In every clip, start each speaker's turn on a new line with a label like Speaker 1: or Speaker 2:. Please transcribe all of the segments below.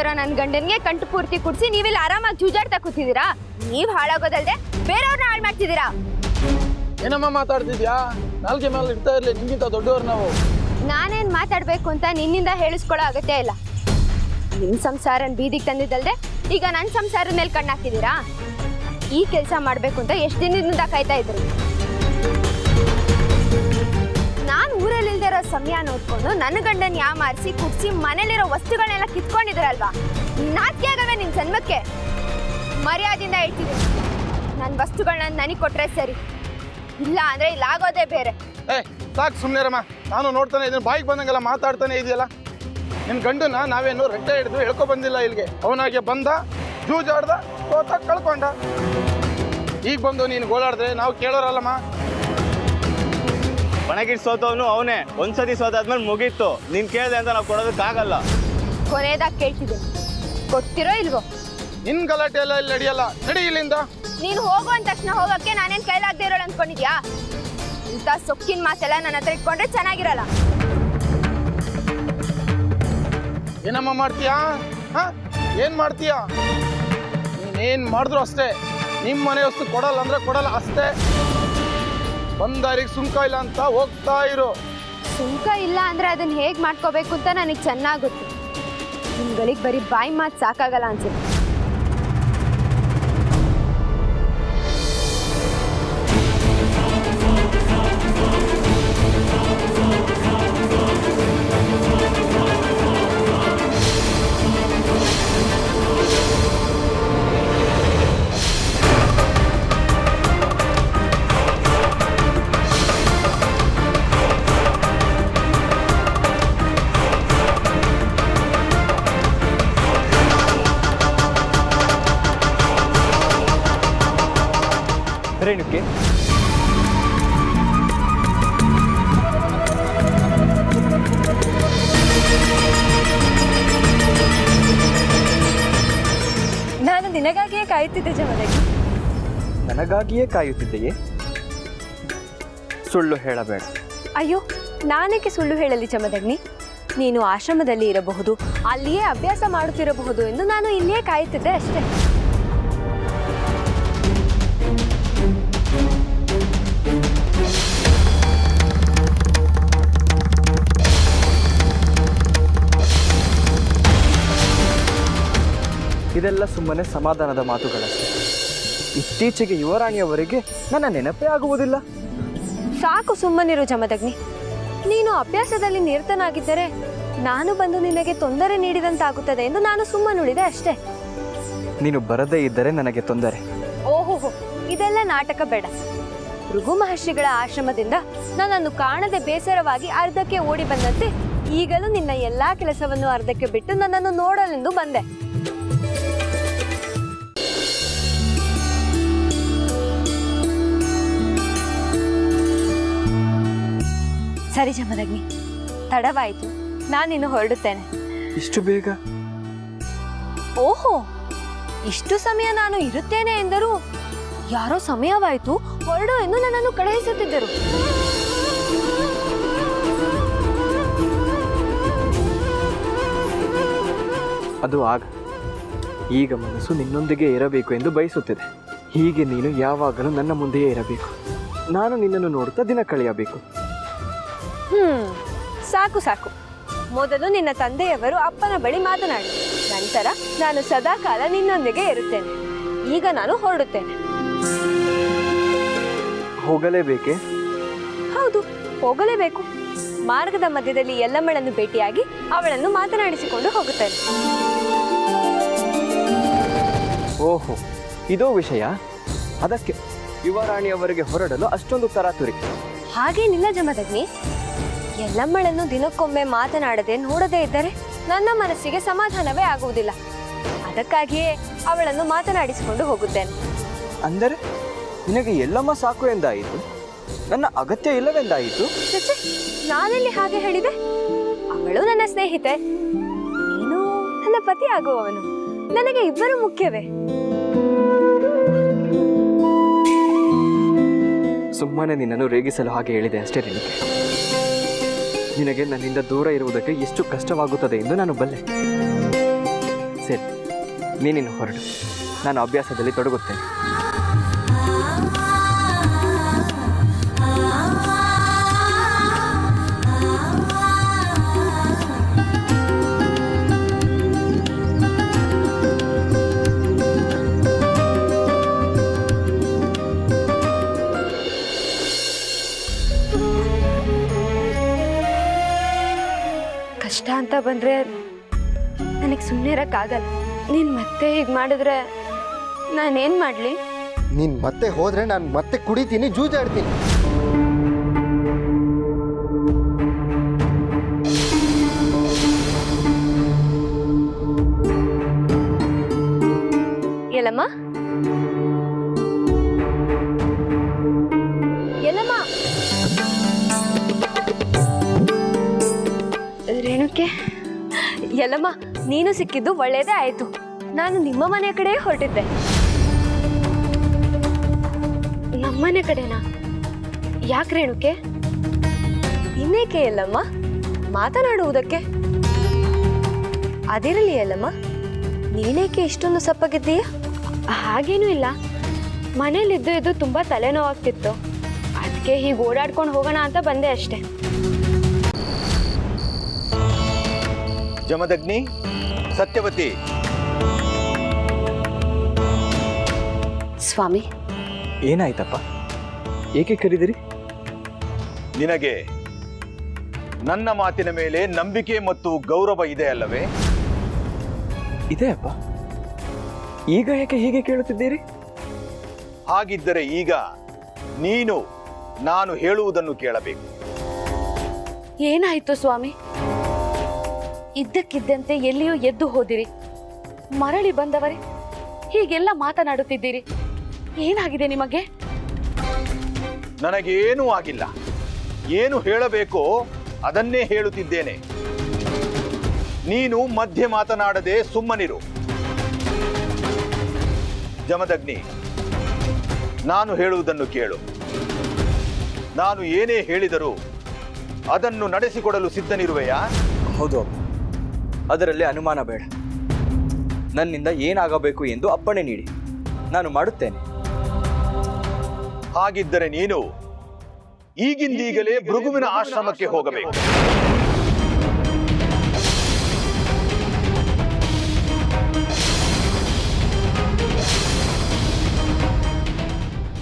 Speaker 1: ಗೊತ್ತಿಲ್ದಿರೋ ನನ್ನ ಗಂಡನಿಗೆ ಕಂಟು ಪೂರ್ತಿ ಕುಡಿಸಿ ನೀವಿಲ್ಲಿ ಆರಾಮಾಗಿ ಜೂಜಾಡ್ತಾ ಕೂತಿದ್ದೀರಾ? ನೀವು ಹಾಳಾಗೋದಲ್ದೆ ಬೇರೆಯವ್ರನ್ನ ಹಾಳು ಮಾಡ್ತಿದ್ದೀರಾ?
Speaker 2: ಏನಮ್ಮ ಮಾತಾಡ್ತಿದ್ಯಾ? ನಾಲ್ಕೆ ಮೇಲೆ ಇರ್ತಾ ಇರ್ಲಿ ನಿಮ್ಗಿಂತ ದೊಡ್ಡವ್ರು ನಾವು.
Speaker 1: ನಾನೇನ್ ಮಾತಾಡ್ಬೇಕು ಅಂತ ನಿನ್ನಿಂದ ಹೇಳಿಸ್ಕೊಳ್ಳೋ ಅಗತ್ಯ ಇಲ್ಲ. ನಿಮ್ ಸಂಸಾರನ್ ಬೀದಿಗೆ ತಂದಿದ್ದಲ್ದೆ ಈಗ ನನ್ನ ಸಂಸಾರದ ಮೇಲೆ ಕಣ್ಣಾಕ್ತಿದ್ದೀರಾ? ಈ ಕೆಲಸ ಮಾಡಬೇಕು ಅಂತ ಎಷ್ಟು ದಿನದಿಂದ ಕಾಯ್ತಾ ಇದ್ರಿ? ಸಮಯ ನೋಡ್ಕೊಂಡು ನನ್ನ ಗಂಡನ್ ಯಾಮಾರಿಸಿ ಕುಡ್ಸಿ ಮನೇಲಿರೋ ವಸ್ತುಗಳನ್ನೆಲ್ಲ ಕಿತ್ಕೊಂಡಿದ್ರಲ್ವಾ ನಾಚಿಕೆ ಆಗವೆ ನಿನ್ ಜನ್ಮಕ್ಕೆ ಮರ್ಯಾದಿಂದ ಹೇಳ್ತೀನಿ. ನನ್ನ ವಸ್ತುಗಳನ್ನ ನನಗೆ ಕೊಟ್ರೆ ಸರಿ. ಇಲ್ಲ ಅಂದ್ರೆ ಇಲ್ಲಾಗೋದೇ ಬೇರೆ.
Speaker 2: ಏ, ಸಾಕು ಸುಮ್ಮನೆರಮ್ಮ ನಾನು ನೋಡ್ತಾನೆ ಇದನ್ನ ಬಾಯಿಗೆ ಬಂದಂಗೆಲ್ಲ ಮಾತಾಡ್ತಾನೆ ಇದೆಯಲ್ಲ. ನಿನ್ನ ಗಂಡನ ನಾವೇನು ರೆಟ್ಟೆ ಹಿಡಿದು ಹೇಳ್ಕೊ ಬಂದಿಲ್ಲ ಇಲ್ಲಿಗೆ. ಅವನಾಗೆ ಬಂದ, ಜೂಜಾಡ್ದ ಸೋತ ಕಳ್ಕೊಂಡ. ಈಗ ಬಂದು ನೀನು ಗೋಳಾಡಿದ್ರೆ ನಾವು ಕೇಳೋರಲ್ಲಮ್ಮ.
Speaker 3: ಒಣಗಿಟ್ ಸೋತವನು ಅವನೇ. ಒಂದ್ಸತಿ ಸೋತಾದ್ಮೇಲೆ ಮುಗೀತು. ನೀನ್ ಕೇಳಿದೆ ಅಂತ ನಾವು ಕೊಡೋದಕ್ಕಾಗಲ್ಲ.
Speaker 1: ಕೊನೆಯದಾಗ ಕೇಳ್ತಿದ್ದೆ. ಗೊತ್ತಿರೋ ಇಲ್ವೋ?
Speaker 2: ನಿನ್ ಗಲಾಟೆ ಎಲ್ಲ ಇಲ್ಲಿ ನಡೆಯಲ್ಲ. ನಡಿ ಇಲ್ಲಿಂದ.
Speaker 1: ನೀನು ಹೋಗೋ ಅಂದ ತಕ್ಷಣ ಹೋಗಕ್ಕೆ ನಾನೇನ್ ಕೈಲಾಗದೆ ಇರೋಳು ಅನ್ಕೊಂಡಿದ್ಯಾ? ಇಂಥ ಸೊಕ್ಕಿನ ಮಾತೆಲ್ಲ ನನ್ನ ಹತ್ರ ಇಟ್ಕೊಂಡ್ರೆ ಚೆನ್ನಾಗಿರಲ್ಲ.
Speaker 2: ಏನಮ್ಮ ಮಾಡ್ತೀಯಾ? ಹಾ? ಏನು ಮಾಡ್ತೀಯಾ? ನೀನೇನ್ ಮಾಡಿದ್ರು ಅಷ್ಟೇ. ನಿಮ್ಮ ಮನೆ ವಸ್ತು ಕೊಡಲ್ಲ ಅಂದ್ರೆ ಕೊಡಲ್ಲ ಅಷ್ಟೇ. ಬಂದಾರಿಗೆ ಸುಂಕ ಇಲ್ಲ ಅಂತ ಹೋಗ್ತಾ ಇರು.
Speaker 1: ಸುಂಕ ಇಲ್ಲ ಅಂದ್ರೆ ಅದನ್ನ ಹೇಗ್ ಮಾಡ್ಕೋಬೇಕು ಅಂತ ನನಗೆ ಚೆನ್ನಾಗುತ್ತೆ ಗೊತ್ತು. ನಿಮ್ಗಳಿಗೆ ಬರೀ ಬಾಯಿ ಮಾತು ಸಾಕಾಗಲ್ಲ ಅನ್ಸುತ್ತೆ.
Speaker 3: ರೇಣುಕೆ
Speaker 4: ನಾನು ನಿನಗಾಗಿಯೇ ಕಾಯುತ್ತಿದ್ದೆ ಜಮದಗಿ
Speaker 5: ನನಗಾಗಿಯೇ ಕಾಯುತ್ತಿದ್ದೆಯೇ? ಸುಳ್ಳು ಹೇಳಬೇಡ.
Speaker 4: ಅಯ್ಯೋ ನಾನೇಕೆ ಸುಳ್ಳು ಹೇಳಲಿ ಜಮದಗ್ನಿ? ನೀನು ಆಶ್ರಮದಲ್ಲಿ ಇರಬಹುದು ಅಲ್ಲಿಯೇ ಅಭ್ಯಾಸ ಮಾಡುತ್ತಿರಬಹುದು ಎಂದು ನಾನು ಇಲ್ಲಿಯೇ ಕಾಯುತ್ತಿದ್ದೆ ಅಷ್ಟೇ.
Speaker 5: ಇದೆಲ್ಲ ಸುಮ್ಮನೆ ಸಮಾಧಾನದ ಮಾತುಗಳಷ್ಟೇ. ಇತ್ತೀಚೆಗೆ ಯುವರಾಣಿಯವರಿಗೆ ನನ್ನ ನೆನಪೇ ಆಗುವುದಿಲ್ಲ.
Speaker 4: ಸಾಕು ಸುಮ್ಮನಿರು ಜಮದಗ್ನಿ ನೀನು ಅಭ್ಯಾಸದಲ್ಲಿ ನಿರತನಾಗಿದ್ದರೆ ನಾನು ಬಂದು ನಿನಗೆ ತೊಂದರೆ ನೀಡಿದಂತಾಗುತ್ತದೆ ಎಂದು ನಾನು ಸುಮ್ಮನುಳಿದೆ ಅಷ್ಟೇ.
Speaker 5: ನೀನು ಬರದೇ ಇದ್ದರೆ ನನಗೆ ತೊಂದರೆ.
Speaker 4: ಓಹೋಹೋ ಇದೆಲ್ಲ ನಾಟಕ ಬೇಡ. ಭೃಗು ಮಹರ್ಷಿಗಳ ಆಶ್ರಮದಿಂದ ನನ್ನನ್ನು ಕಾಣದೆ ಬೇಸರವಾಗಿ ಅರ್ಧಕ್ಕೆ ಓಡಿ ಬಂದಂತೆ ಈಗಲೂ ನಿನ್ನ ಎಲ್ಲಾ ಕೆಲಸವನ್ನು ಅರ್ಧಕ್ಕೆ ಬಿಟ್ಟು ನನ್ನನ್ನು ನೋಡಲೆಂದು ಬಂದೆ. ಸರಿ ಜಮದಗ್ನಿ ತಡವಾಯಿತು. ನಾನಿನ್ನು ಹೊರಡುತ್ತೇನೆ.
Speaker 5: ಇಷ್ಟು ಬೇಗ?
Speaker 4: ಓಹೋ ಇಷ್ಟು ಸಮಯ ನಾನು ಇರುತ್ತೇನೆ ಎಂದರು ಯಾರೋ ಸಮಯವಾಯಿತು ಹೊರಡು ಎಂದು ನನ್ನನ್ನು ಕಳುಹಿಸುತ್ತಿದ್ದರು.
Speaker 5: ಅದು ಆಗ. ಈಗ ಮನಸ್ಸು ನಿನ್ನೊಂದಿಗೆ ಇರಬೇಕು ಎಂದು ಬಯಸುತ್ತಿದೆ. ಹೀಗೆ ನೀನು ಯಾವಾಗಲೂ ನನ್ನ ಮುಂದೆಯೇ ಇರಬೇಕು. ನಾನು ನಿನ್ನನ್ನು ನೋಡುತ್ತಾ ದಿನ ಕಳೆಯಬೇಕು.
Speaker 4: ಹ್ಮ್ ಸಾಕು ಸಾಕು. ಮೊದಲು ನಿನ್ನ ತಂದೆಯವರು ಅಪ್ಪನ ಬಳಿ ಮಾತನಾಡಿ ನಂತರ ನಾನು ಸದಾಕಾಲ ನಿನ್ನೊಂದಿಗೆ ಇರುತ್ತೇನೆ. ಈಗ ನಾನು ಹೊರಡುತ್ತೇನೆ.
Speaker 5: ಹೋಗಲೇಬೇಕೆ?
Speaker 4: ಹೌದು ಹೋಗಲೇಬೇಕು. ಮಾರ್ಗದ ಮಧ್ಯದಲ್ಲಿ ಎಲ್ಲಮ್ಮಳನ್ನು ಭೇಟಿಯಾಗಿ ಅವಳನ್ನು ಮಾತನಾಡಿಸಿಕೊಂಡು ಹೋಗುತ್ತೇನೆ.
Speaker 5: ಓಹೋ ಇದೋ ವಿಷಯ. ಅದಕ್ಕೆ ಯುವರಾಣಿಯವರಿಗೆ ಹೊರಡಲು ಅಷ್ಟೊಂದು ತರಾತುರಿ.
Speaker 4: ಹಾಗೇನಿಲ್ಲ ಜಮದಗ್ನಿ. ಎಲ್ಲಮ್ಮಳನ್ನು ದಿನಕ್ಕೊಮ್ಮೆ ಮಾತನಾಡದೆ ನೋಡದೇ ಇದ್ದರೆ ನನ್ನ ಮನಸ್ಸಿಗೆ ಸಮಾಧಾನವೇ ಆಗುವುದಿಲ್ಲ. ಅದಕ್ಕಾಗಿಯೇ ಅವಳನ್ನು ಮಾತನಾಡಿಸಿಕೊಂಡು ಹೋಗುತ್ತೇನೆ.
Speaker 5: ಅಂದರೆ ನಿನಗೆ ಎಲ್ಲಮ್ಮ ಸಾಕು ಎಂದಾಯಿತು? ನನ್ನ ಅಗತ್ಯ ಇಲ್ಲವೆಂದಾಯಿತು?
Speaker 4: ನಾನಲ್ಲಿ ನಾನೆಲ್ಲಿ ಹಾಗೆ ಹೇಳಿದೆ? ಅವಳು ನನ್ನ ಸ್ನೇಹಿತೆ. ನೀನು ನನ್ನ ಪತಿ ಆಗುವವನು ನನಗೆ ಇಬ್ಬರು ಮುಖ್ಯವೇ?
Speaker 5: ಸುಮ್ಮನೆ ನಿನ್ನನ್ನು ರೇಗಿಸಲು ಹಾಗೆ ಹೇಳಿದೆ ಅಷ್ಟೇ ನಿನಗೆ. ನಿನಗೆ ನನ್ನಿಂದ ದೂರ ಇರುವುದಕ್ಕೆ ಎಷ್ಟು ಕಷ್ಟವಾಗುತ್ತದೆ ಎಂದು ನಾನು ಬಲ್ಲೆ. ಸರಿ, ನೀನಿನ್ನು ಹೊರಡು. ನಾನು ಅಭ್ಯಾಸದಲ್ಲಿ ತೊಡಗುತ್ತೇನೆ.
Speaker 1: ಬಂದರೆ ನನಗೆ ಸುಮ್ಮನೆ ಇರೋಕ್ಕಾಗಲ್ಲ. ನೀನು ಮತ್ತೆ ಹೀಗೆ ಮಾಡಿದ್ರೆ ನಾನೇನು ಮಾಡಲಿ?
Speaker 6: ನೀನು ಮತ್ತೆ ಹೋದ್ರೆ ನಾನು ಮತ್ತೆ ಕುಡಿತೀನಿ, ಜೂಜಾಡ್ತೀನಿ.
Speaker 4: ಎಲ್ಲಮ್ಮ ನೀನು ಸಿಕ್ಕಿದ್ದು ಒಳ್ಳೇದೇ ಆಯ್ತು. ನಾನು ನಿಮ್ಮ ಮನೆ ಕಡೆ ಹೊರಟಿದ್ದೆ.
Speaker 1: ನಮ್ಮನೆ ಕಡೆನಾ? ಯಾಕೆ ರೇಣುಕೆ
Speaker 4: ಇನ್ನೇಕೆ ಅಲ್ಲಮ್ಮ ಮಾತನಾಡುವುದಕ್ಕೆ? ಅದಿರಲಿ ಅಲ್ಲಮ್ಮ ನೀನೇಕೆ ಇಷ್ಟೊಂದು ಸಪ್ಪಗಿದ್ದೀಯ?
Speaker 1: ಹಾಗೇನೂ ಇಲ್ಲ. ಮನೇಲಿದ್ದು ಇದು ತುಂಬ ತಲೆನೋವಾಗ್ತಿತ್ತು. ಅದಕ್ಕೆ ಹೀಗೆ ಓಡಾಡ್ಕೊಂಡು ಹೋಗೋಣ ಅಂತ ಬಂದೆ ಅಷ್ಟೇ.
Speaker 7: ಜಮದಗ್ನಿ ಸತ್ಯವತಿ.
Speaker 1: ಸ್ವಾಮಿ.
Speaker 5: ಏನಾಯ್ತಪ್ಪ? ಏಕೆ ಕರೀದಿರಿ?
Speaker 7: ನಿನಗೆ ನನ್ನ ಮಾತಿನ ಮೇಲೆ ನಂಬಿಕೆ ಮತ್ತು ಗೌರವ ಇದೆ ಅಲ್ಲವೇ?
Speaker 5: ಇದೆ ಅಪ್ಪ. ಈಗ ಯಾಕೆ ಹೀಗೆ ಕೇಳುತ್ತಿದ್ದೀರಿ?
Speaker 7: ಹಾಗಿದ್ದರೆ ಈಗ ನೀನು ನಾನು ಹೇಳುವುದನ್ನು ಕೇಳಬೇಕು.
Speaker 8: ಏನಾಯ್ತು ಸ್ವಾಮಿ? ಇದ್ದಕ್ಕಿದ್ದಂತೆ ಎಲ್ಲಿಯೂ ಎದ್ದು ಹೋದಿರಿ. ಮರಳಿ ಬಂದವರೇ ಹೀಗೆಲ್ಲ ಮಾತನಾಡುತ್ತಿದ್ದೀರಿ. ಏನಾಗಿದೆ ನಿಮಗೆ?
Speaker 7: ನನಗೇನೂ ಆಗಿಲ್ಲ. ಏನು ಹೇಳಬೇಕೋ ಅದನ್ನೇ ಹೇಳುತ್ತಿದ್ದೇನೆ. ನೀನು ಮಧ್ಯೆ ಮಾತನಾಡದೆ ಸುಮ್ಮನಿರು. ಜಮದಗ್ನಿ ನಾನು ಹೇಳುವುದನ್ನು ಕೇಳು. ನಾನು ಏನೇ ಹೇಳಿದರೂ ಅದನ್ನು ನಡೆಸಿಕೊಡಲು ಸಿದ್ಧನಿರುವೆಯಾ?
Speaker 5: ಹೌದು ಅಪ್ಪ. ಅದರಲ್ಲಿ ಅನುಮಾನ ಬೇಡ. ನನ್ನಿಂದ ಏನಾಗಬೇಕು ಎಂದು ಅಪ್ಪಣೆ ನೀಡಿ. ನಾನು ಮಾಡುತ್ತೇನೆ.
Speaker 7: ಹಾಗಿದ್ದರೆ ನೀನು ಈಗಿಂದೀಗಲೇ ಭೃಗುವಿನ ಆಶ್ರಮಕ್ಕೆ ಹೋಗಬೇಕು.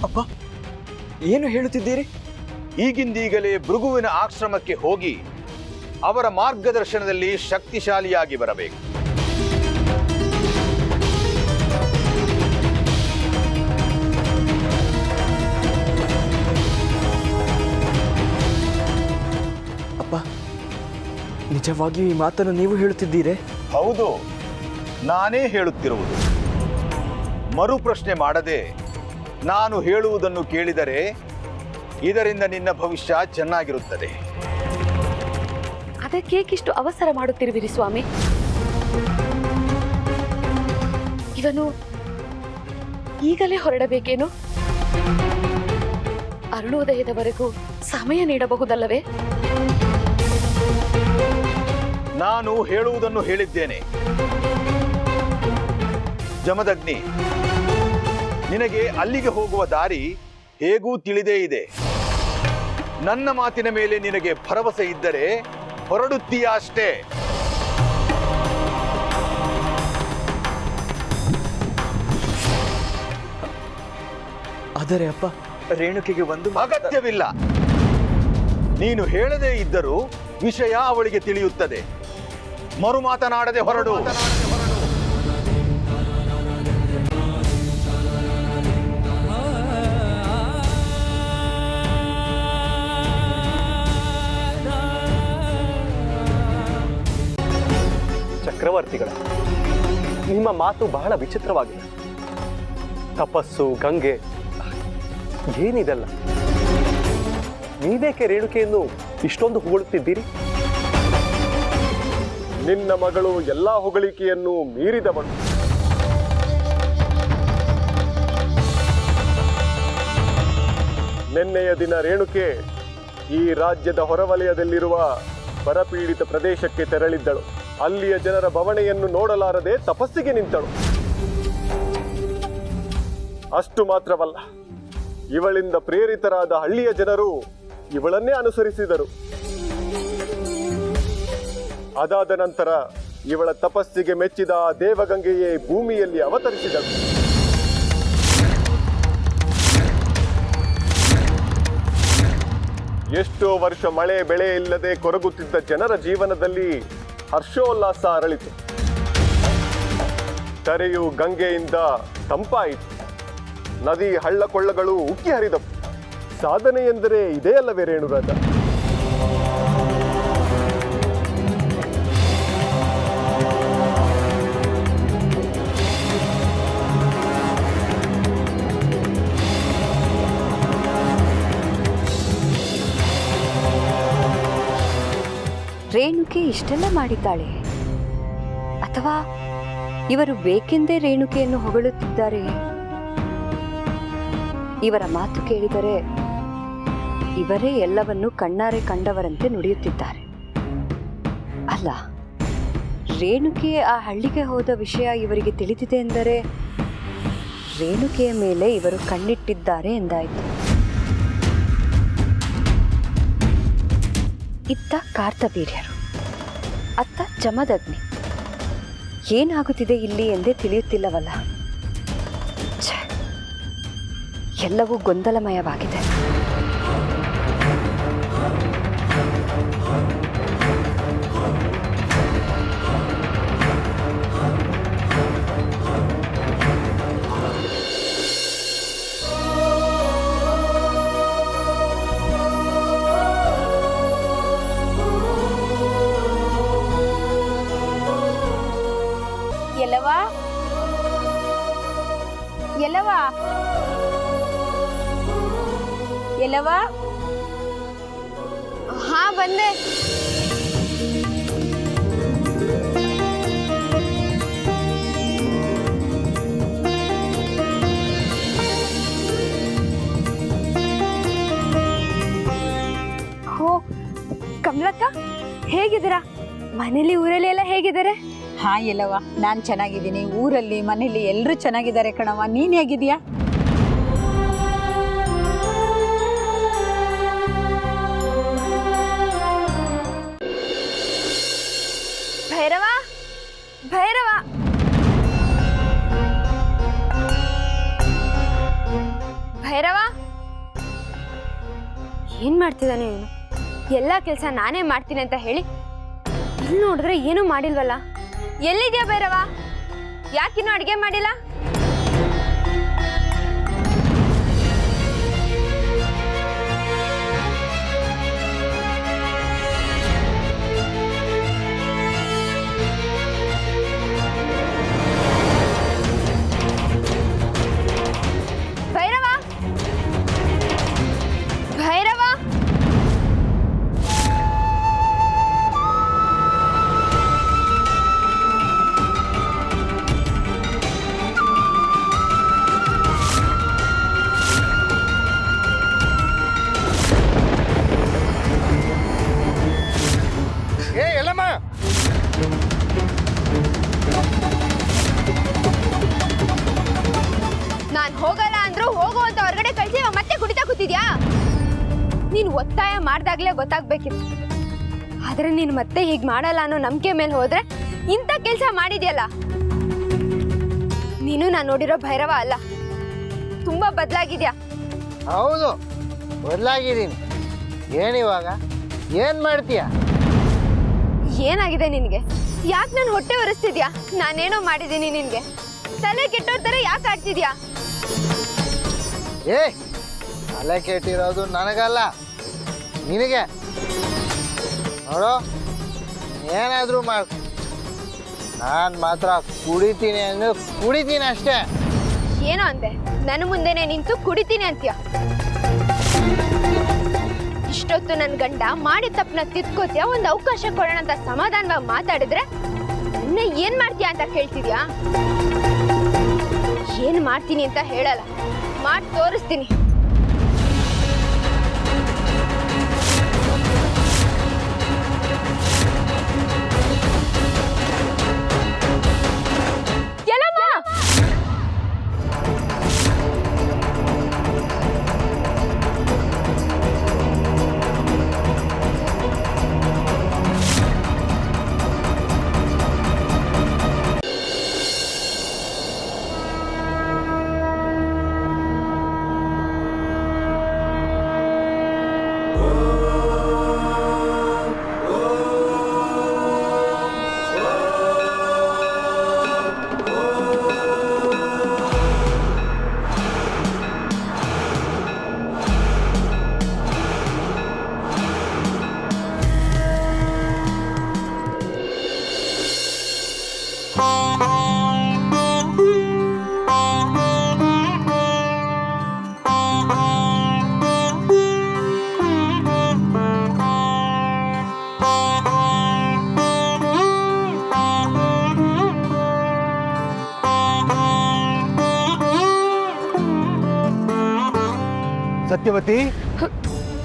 Speaker 5: ಅಪ್ಪ ಏನು ಹೇಳುತ್ತಿದ್ದೀರಿ?
Speaker 7: ಈಗಿಂದೀಗಲೇ ಭೃಗುವಿನ ಆಶ್ರಮಕ್ಕೆ ಹೋಗಿ ಅವರ ಮಾರ್ಗದರ್ಶನದಲ್ಲಿ ಶಕ್ತಿಶಾಲಿಯಾಗಿ ಬರಬೇಕು.
Speaker 5: ಅಪ್ಪ ನಿಜವಾಗಿಯೂ ಈ ಮಾತನ್ನು ನೀವು ಹೇಳುತ್ತಿದ್ದೀರೆ?
Speaker 7: ಹೌದು ನಾನೇ ಹೇಳುತ್ತಿರುವುದು. ಮರು ಪ್ರಶ್ನೆ ಮಾಡದೆ ನಾನು ಹೇಳುವುದನ್ನು ಕೇಳಿದರೆ ಇದರಿಂದ ನಿನ್ನ ಭವಿಷ್ಯ ಚೆನ್ನಾಗಿರುತ್ತದೆ.
Speaker 8: ಅದಕ್ಕೇಕಿಷ್ಟು ಅವಸರ ಮಾಡುತ್ತಿರುವಿರಿ ಸ್ವಾಮಿ. ಇವನು ಈಗಲೇ ಹೊರಡಬೇಕೇನು? ಅರುಣೋದಯದವರೆಗೂ ಸಮಯ ನೀಡಬಹುದಲ್ಲವೇ?
Speaker 7: ನಾನು ಹೇಳುವುದನ್ನು ಹೇಳಿದ್ದೇನೆ. ಜಮದಗ್ನಿ, ನಿನಗೆ ಅಲ್ಲಿಗೆ ಹೋಗುವ ದಾರಿ ಹೇಗೂ ತಿಳಿದೇ ಇದೆ. ನನ್ನ ಮಾತಿನ ಮೇಲೆ ನಿನಗೆ ಭರವಸೆ ಇದ್ದರೆ ಹೊರಡುತ್ತೀಯ ಅಷ್ಟೇ
Speaker 5: ಆದರೆ ಅಪ್ಪ ರೇಣುಕೆಗೆ ಒಂದು
Speaker 7: ಅಗತ್ಯವಿಲ್ಲ. ನೀನು ಹೇಳದೇ ಇದ್ದರೂ ವಿಷಯ ಅವಳಿಗೆ ತಿಳಿಯುತ್ತದೆ. ಮರು ಮಾತನಾಡದೆ ಹೊರಡು.
Speaker 9: ಚಕ್ರವರ್ತಿಗಳ ನಿಮ್ಮ ಮಾತು ಬಹಳ ವಿಚಿತ್ರವಾಗಿದೆ. ತಪಸ್ಸು, ಗಂಗೆ, ಏನಿದೆಲ್ಲ? ನೀವೇಕೆ ರೇಣುಕೆಯನ್ನು ಇಷ್ಟೊಂದು ಹೊಗಳುತ್ತಿದ್ದೀರಿ? ನಿನ್ನ ಮಗಳು ಎಲ್ಲ ಹೊಗಳಿಕೆಯನ್ನು ಮೀರಿದವಳು. ನಿನ್ನೆಯ ದಿನ ರೇಣುಕೆ ಈ ರಾಜ್ಯದ ಹೊರವಲಯದಲ್ಲಿರುವ ಬರಪೀಡಿತ ಪ್ರದೇಶಕ್ಕೆ ತೆರಳಿದ್ದಳು. ಅಲ್ಲಿಯ ಜನರ ಬವಣೆಯನ್ನು ನೋಡಲಾರದೆ ತಪಸ್ಸಿಗೆ ನಿಂತಳು. ಅಷ್ಟು ಮಾತ್ರವಲ್ಲ, ಇವಳಿಂದ ಪ್ರೇರಿತರಾದ ಹಳ್ಳಿಯ ಜನರು ಇವಳನ್ನೇ ಅನುಸರಿಸಿದರು. ಅದಾದ ನಂತರ ಇವಳ ತಪಸ್ಸಿಗೆ ಮೆಚ್ಚಿದ ದೇವಗಂಗೆಯೇ ಭೂಮಿಯಲ್ಲಿ ಅವತರಿಸಿದಳು. ಎಷ್ಟೋ ವರ್ಷ ಮಳೆ ಬೆಳೆ ಇಲ್ಲದೆ ಕೊರಗುತ್ತಿದ್ದ ಜನರ ಜೀವನದಲ್ಲಿ ಹರ್ಷೋಲ್ಲಾಸ ಅರಳಿತು. ಕರೆಯು ಗಂಗೆಯಿಂದ ತಂಪಾಯಿತು. ನದಿ ಹಳ್ಳ ಕೊಳ್ಳಗಳು ಉಕ್ಕಿ ಹರಿದವು. ಸಾಧನೆ ಎಂದರೆ ಇದೇ ಅಲ್ಲವೇ ರೇಣುರಾಜ?
Speaker 10: ರೇಣುಕೆ ಇಷ್ಟೆಲ್ಲ ಮಾಡಿದ್ದಾಳೆ? ಅಥವಾ ಇವರು ಬೇಕೆಂದೇ ರೇಣುಕೆಯನ್ನು ಹೊಗಳುತ್ತಿದ್ದಾರೆ? ಇವರ ಮಾತು ಕೇಳಿದರೆ ಇವರೇ ಎಲ್ಲವನ್ನೂ ಕಣ್ಣಾರೆ ಕಂಡವರಂತೆ ನುಡಿಯುತ್ತಿದ್ದಾರೆ. ಅಲ್ಲ, ರೇಣುಕೆ ಆ ಹಳ್ಳಿಗೆ ಹೋದ ವಿಷಯ ಇವರಿಗೆ ತಿಳಿದಿದೆ ಎಂದರೆ ರೇಣುಕೆಯ ಮೇಲೆ ಇವರು ಕಣ್ಣಿಟ್ಟಿದ್ದಾರೆ ಎಂದಾಯಿತು. ಇತ್ತ ಕಾರ್ತವೀರ್ಯರು. ಜಮದಗ್ನಿ ಏನಾಗುತ್ತಿದೆ ಇಲ್ಲಿ ಎಂದೇ ತಿಳಿಯುತ್ತಿಲ್ಲವಲ್ಲ. ಎಲ್ಲವೂ ಗೊಂದಲಮಯವಾಗಿದೆ.
Speaker 1: ಎಲ್ಲವಾ? ಎಲ್ಲವಾ? ಎಲ್ಲವಾ? ಹಾ ಬಂದೆ ಕಮಲಕ್ಕ ಹೇಗಿದ್ದೀರಾ? ಮನೇಲಿ ಊರಲ್ಲಿ ಎಲ್ಲ ಹೇಗಿದ್ದಾರೆ?
Speaker 11: ಹಾ ಎಲ್ಲವ ನಾನು ಚೆನ್ನಾಗಿದ್ದೀನಿ. ಊರಲ್ಲಿ, ಮನೇಲಿ ಎಲ್ಲರೂ ಚೆನ್ನಾಗಿದ್ದಾರೆ ಕಣವ ನೀನು ಹೇಗಿದ್ಯಾ
Speaker 1: ಭೈರವ? ಭೈರವ? ಭೈರವ? ಏನ್ ಮಾಡ್ತಿದ್ದಾನೆ ಇವನು ಎಲ್ಲ ಕೆಲಸ ನಾನೇ ಮಾಡ್ತೀನಿ ಅಂತ ಹೇಳಿ, ಇಲ್ಲಿ ನೋಡಿದ್ರೆ ಏನೂ ಮಾಡಿಲ್ವಲ್ಲ? ಎಲ್ಲಿದ್ಯಾ ಭೈರವ? ಯಾಕಿನ್ನೂ ಅಡುಗೆ ಮಾಡಿಲ್ಲ? ನೀನ್ ಒತ್ತಾಯ ಮಾಡ್ದಾಗ್ಲೇ ಗೊತ್ತಾಗ್ಬೇಕಿತ್ತು. ಆದ್ರೆ ನೀನು ಮತ್ತೆ ಹೀಗೆ ಮಾಡಲ್ಲ ಅನ್ನೋ ನಂಬಿಕೆ ಮೇಲೆ ಹೋದ್ರೆ ಇಂಥ ಕೆಲಸ ಮಾಡಿದ್ಯಲ್ಲ? ನೀನು ನಾನು ನೋಡಿರೋ ಭೈರವ ಅಲ್ಲ. ತುಂಬಾ ಬದಲಾಗಿದ್ಯಾ?
Speaker 6: ಹೌದು ಬದಲಾಗಿದ್ದೀನಿ. ಏನಿವಾಗ ಏನು ಮಾಡ್ತೀಯ?
Speaker 1: ಏನಾಗಿದೆ ನಿನಗೆ? ಯಾಕೆ ನಾನು ಹೊಟ್ಟೆ ಒರೆಸ್ತಿದ್ಯಾ? ನಾನೇನೋ ಮಾಡಿದ್ದೀನಿ ನಿನಗೆ. ತಲೆ ಕೆಟ್ಟೋರ್ ತರ ಯಾಕೆ ಆಡ್ತಿದ್ಯಾ?
Speaker 6: ಏ ತಲೆ ಕೆಟ್ಟಿರೋದು ನನಗಲ್ಲ. ನಿನಗೆ. ನೋಡು, ಏನಾದರೂ ಮಾಡ. ನಾನು ಮಾತ್ರ ಕುಡಿತೀನಿ ಅಂದ್ರೆ ಕುಡಿತೀನಿ ಅಷ್ಟೇ.
Speaker 1: ಏನೋ ಅಂದೆ, ನನ್ನ ಮುಂದೆನೆ ನಿಂತು ಕುಡಿತೀನಿ ಅಂತೀಯ? ಇಷ್ಟೊತ್ತು ನನ್ನ ಗಂಡ ಮಾಡಿದ ತಪ್ಪನ್ನ ತಿದ್ಕೋತೀಯ? ಒಂದು ಅವಕಾಶ ಕೊಡೋಣ ಅಂತ ಸಮಾಧಾನವಾಗಿ ಮಾತಾಡಿದ್ರೆ ನಿನ್ನೆ ಏನು ಮಾಡ್ತೀಯಾ ಅಂತ ಕೇಳ್ತಿದ್ಯಾ? ಏನು ಮಾಡ್ತೀನಿ ಅಂತ ಹೇಳಲ್ಲ, ಮಾಡಿ ತೋರಿಸ್ತೀನಿ.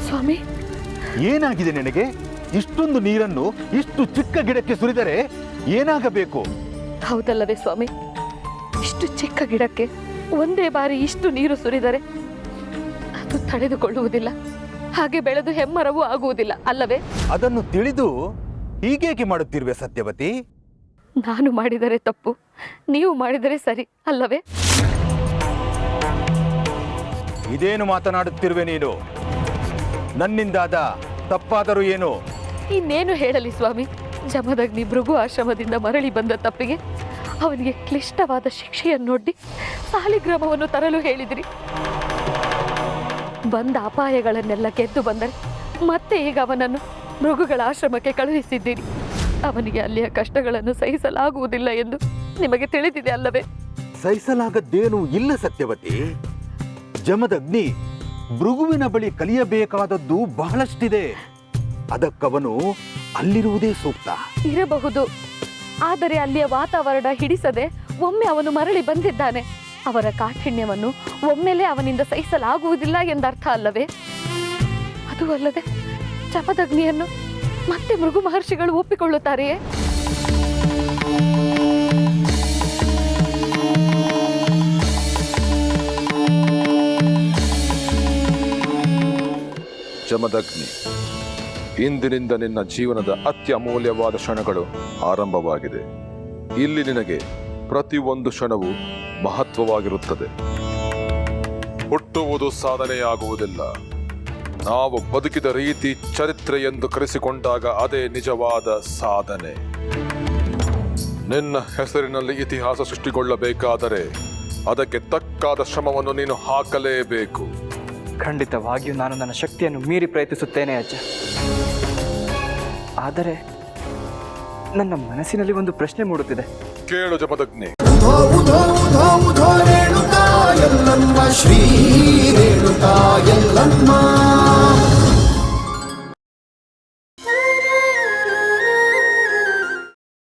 Speaker 8: ಸ್ವಾಮಿ?
Speaker 7: ಏನಾಗಿದೆ ನಿನಗೆ? ಇಷ್ಟೊಂದು ನೀರನ್ನು ಇಷ್ಟು ಚಿಕ್ಕ ಗಿಡಕ್ಕೆ ಸುರಿದರೆ ಏನಾಗಬೇಕು?
Speaker 8: ಹೌದಲ್ಲವೇ ಸ್ವಾಮಿ. ಇಷ್ಟು ಚಿಕ್ಕ ಗಿಡಕ್ಕೆ ಒಂದೇ ಬಾರಿ ಇಷ್ಟು ನೀರು ಸುರಿದರೆ ಅದು ತಡೆದುಕೊಳ್ಳುವುದಿಲ್ಲ. ಹಾಗೆ ಬೆಳೆದು ಹೆಮ್ಮರವೂ ಆಗುವುದಿಲ್ಲ ಅಲ್ಲವೇ?
Speaker 7: ಅದನ್ನು ತಿಳಿದು ಹೀಗೇಕೆ ಮಾಡುತ್ತಿರುವೆ ಸತ್ಯವತಿ?
Speaker 8: ನಾನು ಮಾಡಿದರೆ ತಪ್ಪು ನೀವು ಮಾಡಿದರೆ ಸರಿ ಅಲ್ಲವೇ?
Speaker 7: ಇದೇನು ಮಾತನಾಡುತ್ತಿರುವೆ ನೀನು? ನನ್ನಿಂದಾದ ತಪ್ಪಾದರೂ ಏನು?
Speaker 8: ಇನ್ನೇನು ಹೇಳಲಿ ಸ್ವಾಮಿ. ಜಮದಗ್ನಿ ಭೃಗು ಆಶ್ರಮದಿಂದ ಮರಳಿ ಬಂದ ತಪ್ಪಿಗೆ ಅವನಿಗೆ ಕ್ಲಿಷ್ಟವಾದ ಶಿಕ್ಷೆಯನ್ನೊಡ್ಡಿ ಸಾಲಿಗ್ರಾಮವನ್ನು ತರಲು ಹೇಳಿದಿರಿ. ಬಂದ ಅಪಾಯಗಳನ್ನೆಲ್ಲ ಗೆದ್ದು ಬಂದರೆ ಮತ್ತೆ ಈಗ ಅವನನ್ನು ಮೃಗುಗಳ ಆಶ್ರಮಕ್ಕೆ ಕಳುಹಿಸಿದ್ದೀರಿ. ಅವನಿಗೆ ಅಲ್ಲಿಯ ಕಷ್ಟಗಳನ್ನು ಸಹಿಸಲಾಗುವುದಿಲ್ಲ ಎಂದು ನಿಮಗೆ ತಿಳಿದಿದೆ ಅಲ್ಲವೇ?
Speaker 7: ಸಹಿಸಲಾಗದ್ದೇನೂ ಇಲ್ಲ ಸತ್ಯವತಿ. ಜಮದಗ್ನಿ ಭೃಗುವಿನ ಬಳಿ ಕಲಿಯಬೇಕಾದದ್ದು ಬಹಳಷ್ಟಿದೆ. ಅದಕ್ಕವನು ಅಲ್ಲಿರುವುದೇ ಸೂಕ್ತ.
Speaker 8: ಇರಬಹುದು. ಆದರೆ ಅಲ್ಲಿಯ ವಾತಾವರಣ ಹಿಡಿಸದೆ ಒಮ್ಮೆ ಅವನು ಮರಳಿ ಬಂದಿದ್ದಾನೆ. ಅವರ ಕಾಠಿಣ್ಯವನ್ನು ಒಮ್ಮೆಲೆ ಅವನಿಂದ ಸಹಿಸಲಾಗುವುದಿಲ್ಲ ಎಂದರ್ಥ ಅಲ್ಲವೇ? ಅದು ಅಲ್ಲದೆ ಚಪದಗ್ನಿಯನ್ನು ಮತ್ತೆ ಮೃಗು ಮಹರ್ಷಿಗಳು ಒಪ್ಪಿಕೊಳ್ಳುತ್ತಾರೆಯೇ?
Speaker 12: ಜಮದಗ್ನಿ ಇಂದಿನಿಂದ ನಿನ್ನ ಜೀವನದ ಅತ್ಯಮೂಲ್ಯವಾದ ಕ್ಷಣಗಳು ಆರಂಭವಾಗಿದೆ. ಇಲ್ಲಿ ನಿನಗೆ ಪ್ರತಿಯೊಂದು ಕ್ಷಣವು ಮಹತ್ವವಾಗಿರುತ್ತದೆ. ಹುಟ್ಟುವುದು ಸಾಧನೆಯಾಗುವುದಿಲ್ಲ. ನಾವು ಬದುಕಿದ ರೀತಿ ಚರಿತ್ರೆ ಎಂದು ಕರೆಸಿಕೊಂಡಾಗ ಅದೇ ನಿಜವಾದ ಸಾಧನೆ. ನಿನ್ನ ಹೆಸರಿನಲ್ಲಿ ಇತಿಹಾಸ ಸೃಷ್ಟಿಗೊಳ್ಳಬೇಕಾದರೆ ಅದಕ್ಕೆ ತಕ್ಕಾದ ಶ್ರಮವನ್ನು ನೀನು ಹಾಕಲೇಬೇಕು.
Speaker 5: ಖಂಡಿತವಾಗಿಯೂ ನಾನು ನನ್ನ ಶಕ್ತಿಯನ್ನು ಮೀರಿ ಪ್ರಯತ್ನಿಸುತ್ತೇನೆ ಅಜ್ಜ ಆದರೆ ನನ್ನ ಮನಸ್ಸಿನಲ್ಲಿ ಒಂದು ಪ್ರಶ್ನೆ ಮೂಡುತ್ತಿದೆ
Speaker 12: ಕೇಳು ಜಪದಗ್ನಿ
Speaker 6: ರೇಣುಕಾ ಶ್ರೀ ರೇಣುಕಾ ಎಲ್ಲಮ್ಮ